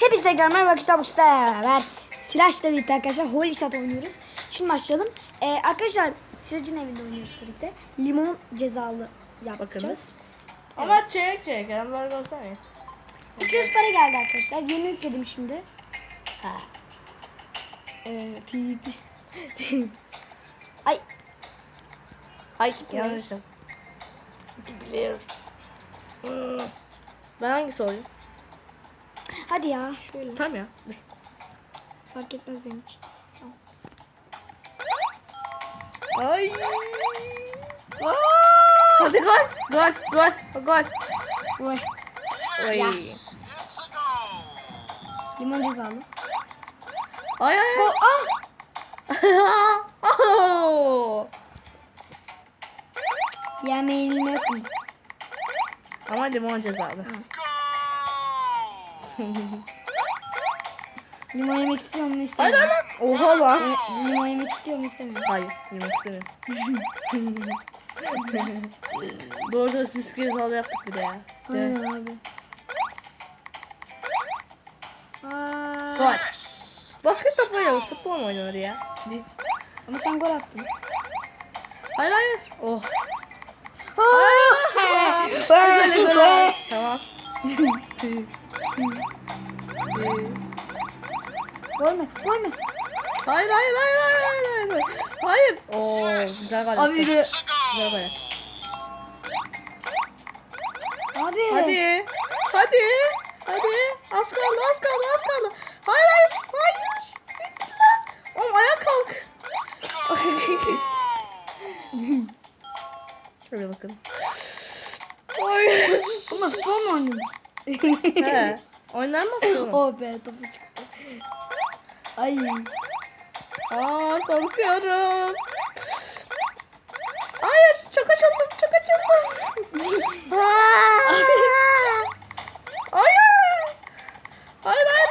Hepinize tekrar merhaba arkadaşlar bu beraber Silah'la birlikte arkadaşlar Holy Shot oynuyoruz. Şimdi başlayalım. Ee, arkadaşlar Silah'ın evinde oynuyoruz birlikte. Limon cezalı yapacağız. Bakınız. Ama çeyrek çeyrek. Yani böyle olsana. 200 para geldi arkadaşlar. Yeni yükledim şimdi. Ha. Ee. Ay Ay yanlışım. Biliyorum. Hmm. Ben hangisi olayım? Hadi ya şöyle. Tamam ya. Fark etmez benim için. Ay. Aa! Hadi gol. Gol. Gol. Gol. Vay. Oy. Ya. Limon cezalı. Ay ay Go ay. ah! Oh! Yemeğini yok mu? Ama limon cezalı. Limon yemek istiyor mu Hadi istemiyor mu? hadi. Oha lan. Limon yemek istiyor mu istemiyor mu? Hayır, yemek istemiyorum. Bu arada siz cezalı yaptık bir de ya. Aynen abi. Aa, Gol. Basket top oynayalım. Futbol mu oynanır ya? Değil. Ama sen gol attın. Hayır hayır. Oh. Hayır. Tamam. Gol mü? Gol mü? hayır hayır hayır hayır hayır hayır. Hayır. Oo güzel gol. Abi attı. de. Güzel gol. attı. Abi. Hadi. Hadi. Hadi. Az kaldı az kaldı az kaldı. Hayır hayır. Hayır. Bitti lan. Oğlum ayağa kalk. Şöyle bakın. Oy. Ama futbol mu oynadın? He. Oynanmaz mı? oh be topu çıktı. Ay. Aa korkuyorum. Hayır çok açıldım çok açıldım. Hayır. Hayır hayır.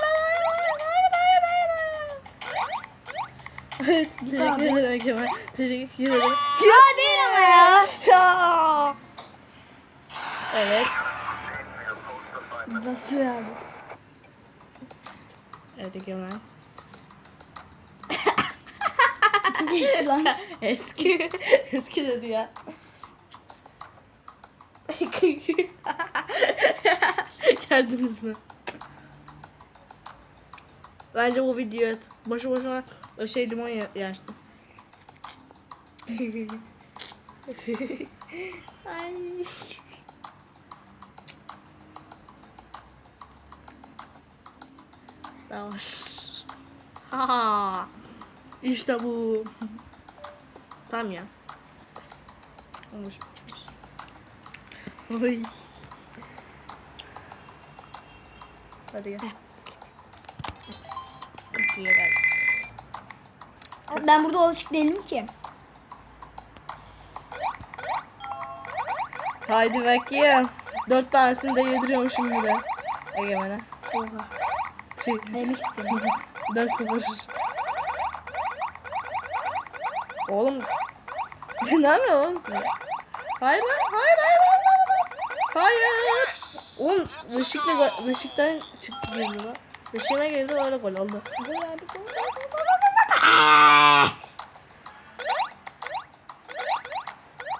Evet, teşekkür ederim Egemen. Teşekkür ederim. Ya değil ama ya. Ya. Evet. Şuraya abi. Evet Egemen. Geçti lan. Eski. Eski dedi ya. Gördünüz mü? Bence bu video et. Boşu boşuna o şey limon ye- yersin. Ay. Tamam. Ha. İşte bu. Tamam ya. Olmuş. Oy. Hadi gel. Kutuya gel. Ben burada alışık değilim ki. Haydi bakayım. Dört tanesini de yediriyormuşum bir de. Egemen'e. Oha. Şey, istiyorum. 4-0. Oğlum. ne yapıyorsun oğlum? Hayır lan. Hayır hayır hayır. Hayır. hayır. Oğlum go- Beşik'ten çıktı girdi lan. Beşik'e girdi öyle gol oldu.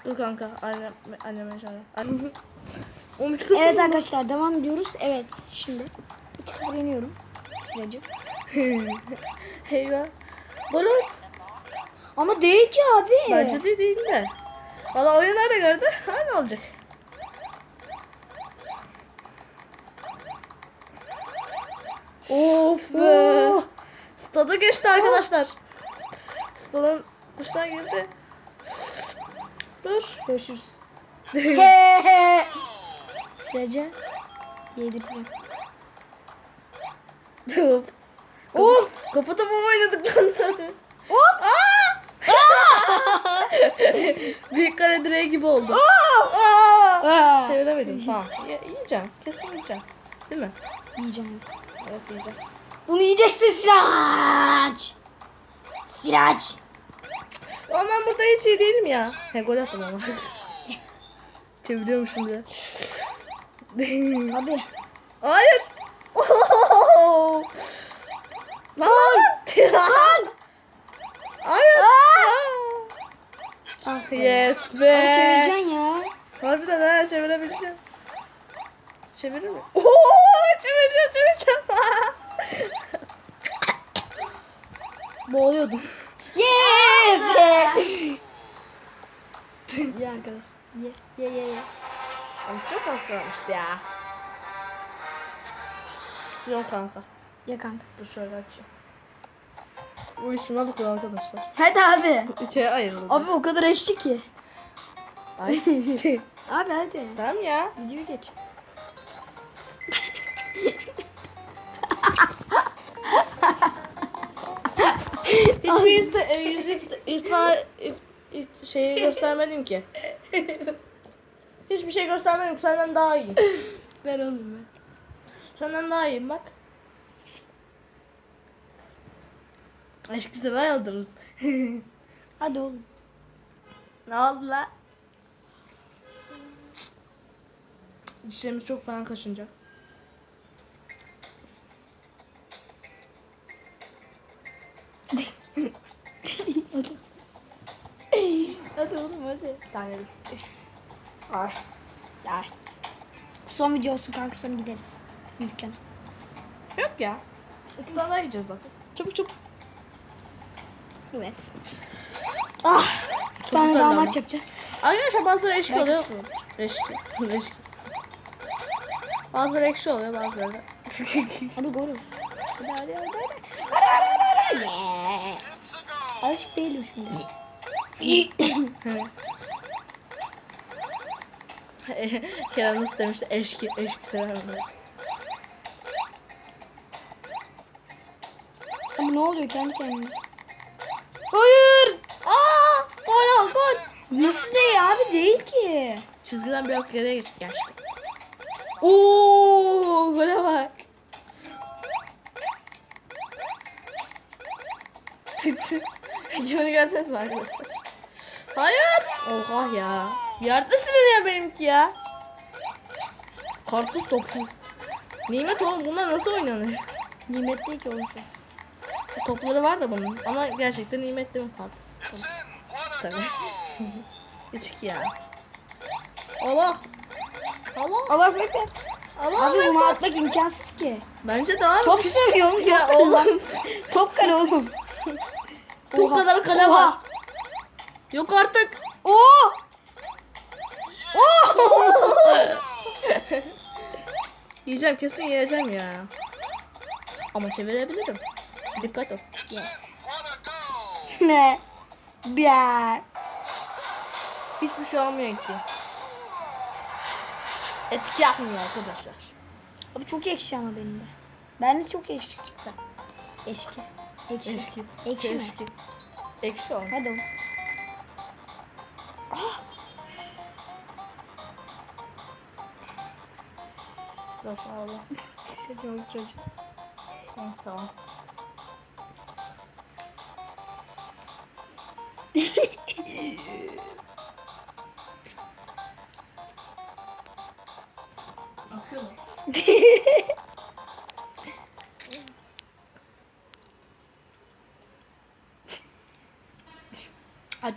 Dur kanka. Annem, anneme inşallah. Annem. Oğlum ikisi Evet arkadaşlar devam ediyoruz. Evet şimdi 2-0 yeniyorum. Süreci. Eyvah. At. Ama değil ki abi. Bence de değil de. Valla oyun nerede gördü? Aynı olacak. Of be. Oo. Stada geçti arkadaşlar. Stadın dıştan girdi. Dur. Görüşürüz. he he. Sürece yedireceğim. Dur. Of. Kapı topu oynadık lan? Hop. Büyük kare direği gibi oldu. Aa. Çeviremedim. Tamam. Ye- yiyeceğim. Kesin yiyeceğim. Değil mi? Yiyeceğim. Evet yiyeceğim. Bunu yiyeceksin Siraç. Siraç. Ama ben burada hiç iyi değilim ya. He gol attım ama. Çeviriyorum şimdi. Abi. Hayır. Oo. Lan. Lan. Hayır. Ah. Yes be. çevireceksin ya. Harbiden ha çevirebileceğim. Çevirir mi? Oo, çevireceğim çevireceğim. Boğuluyordum. Yes! ye arkadaş. Ye ye ye ye. Ama çok az kalmıştı ya. Yok kanka. Ye kanka. Dur şöyle açayım. Bu işine bakın arkadaşlar. Hadi abi. İçeri ayrıldı. Abi o kadar eşli ki. Ay. Abi hadi. tamam ya. Videoyu geç. Hiçbir iste, e, yüz ifta, irtifa, if, if- şeyi göstermedim ki. Hiçbir şey göstermedim. Senden daha iyi. Ver oğlum ben. Senden daha iyiyim bak. Aşkı seven yıldırız. Hadi oğlum. ne oldu la? Dişlerimiz çok fena kaşınacak. Hadi oğlum hadi. Tane Ay. Ay. Son video olsun kanka sonra gideriz. Dükkana. Yok ya. Daha yiyeceğiz zaten. Çabuk çabuk. Evet. Ah. Bir tane daha maç yapacağız. Arkadaşlar bazıları eşki Belki oluyor. Eşki. Eşki. Bazıları ekşi oluyor bazıları da. Hadi gol Hadi hadi hadi hadi. Hadi. Alışık değilim şimdi. Kerem nasıl demişti eşki eşki sever mi? Ama ne oluyor kendi kendine? Hayır! Aa! Gol al gol! Nasıl değil abi değil ki. Çizgiden biraz geriye git gerçekten. Oo, gole bak. Kimi gördünüz mü arkadaşlar? Hayır. Oha ya. Yerde sürünüyor benimki ya. Karpuz topu. Nimet oğlum bunlar nasıl oynanır? Nimet değil ki şu. Topları var da bunun ama gerçekten nimetli mi karpuz? Tabii. Küçük ya. Allah. Allah. Allah bekle. Allah. Abi bunu atmak imkansız ki. Bence daha Top sürüyor oğlum. Ya top oğlum. Top kale oğlum. Oha. kadar kale Oha. var. Yok artık. Oo! Yiyeceğim kesin yiyeceğim ya. Ama çevirebilirim. Dikkat ol. Yes. ne? Ya. Hiçbir şey olmuyor ki. Etki yapmıyor arkadaşlar. Abi çok ekşi ama benim de. Bende çok ekşi çıktı. Eşki. Ekşi. Eşki. Ekşi mi? Eşki. Ekşi ol. Hadi oğlum. Dur Allah. Süreceğim süreceğim. Hı, Tamam.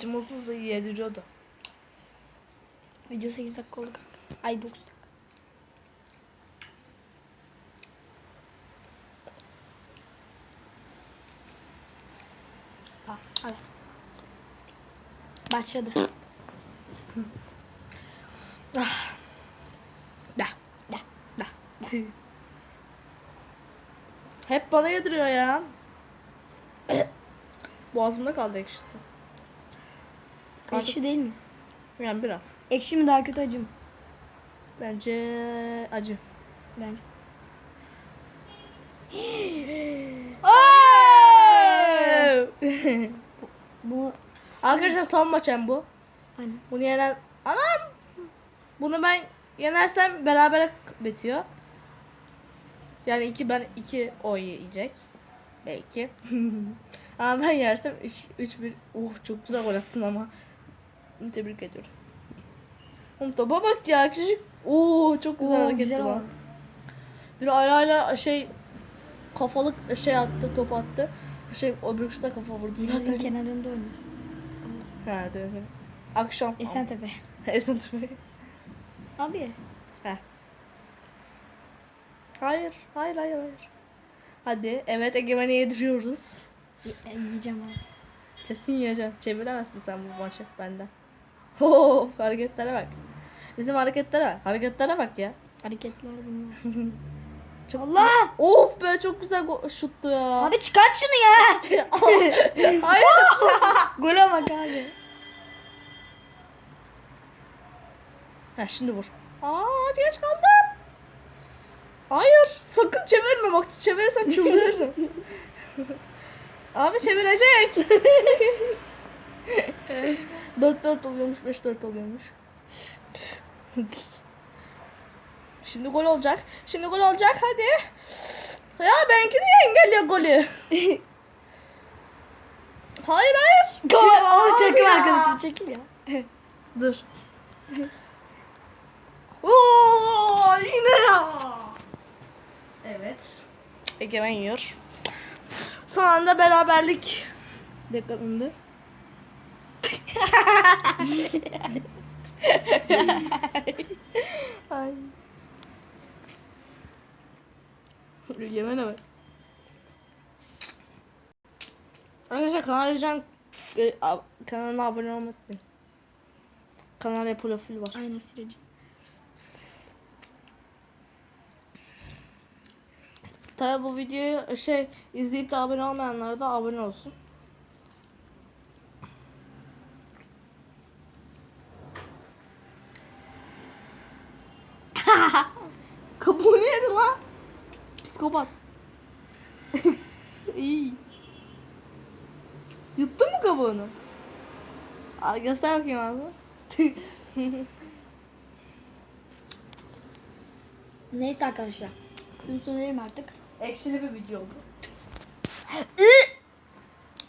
Acımasız da yediriyordu. Video 8 dakika oldu kanka. Ay 9 dakika. Bak, hadi. Başladı. Ah. Da. Da. Da. Hep bana yediriyor ya. Boğazımda kaldı ekşisi. Ekşi değil mi? Yani biraz. Ekşi mi daha kötü acı mı? Bence acı. Bence. Bu Arkadaşlar son maçım bu. Aynen. Bunu yenen... Anam! Bunu ben yenersem beraber bitiyor. Yani iki ben iki o yiyecek. Belki. ama ben yersem 3 üç, bir Oh çok güzel gol attın ama. Tebrik ediyorum. Oğlum topa bak ya küçük. Oo çok güzel Oo, hareket güzel oldu. Bir ayağıyla şey kafalık şey attı, top attı. Şey öbürküsü de kafa vurdu zaten. kenarında oynuyoruz. Ha, evet. Akşam. Esentepe. Esentepe. Abi. Heh. Hayır, hayır, hayır, hayır. Hadi, evet Egemen'i yediriyoruz. y- yiyeceğim abi. Kesin yiyeceğim. Çeviremezsin sen bu maçı benden. Ho, hareketlere bak. Bizim hareketlere bak. Hareketlere bak ya. Hareketler bunlar. Çok Allah! Of be çok güzel şuttu ya. Abi çıkart şunu ya. Hayır. Gole bak abi. ha şimdi vur. Aa geç kaldım. Hayır. Sakın çevirme bak çevirirsen çıldırırsın. Abi çevirecek. 4-4 oluyormuş 5-4 oluyormuş. Şimdi gol olacak. Şimdi gol olacak hadi. Ya benimki niye engelliyor golü? hayır hayır. Gol. Takım ya. arkadaşım çekil ya. Dur. Oo, yine ya. Evet. Egemen yiyor. Son anda beraberlik yakalandı. Ay. Egemen'e bak. Arkadaşlar kanal Rican e, kanalıma abone olmayı unutmayın. Kanal profil var. Aynen süreci. Tabi bu videoyu şey izleyip de abone olmayanlar da abone olsun. Kabuğunu yedi lan. Psikopat. İyi. Yuttun mu kabuğunu? Al göster bakayım ağzını. Neyse arkadaşlar. Dün söyleyeyim artık. Ekşili bir video oldu.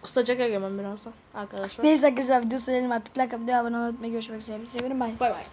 Kusacak Egemen birazdan arkadaşlar. Neyse arkadaşlar video söyleyelim artık. Like abone olmayı unutmayın. Görüşmek üzere. Seviyorum. Bye. Bay bay.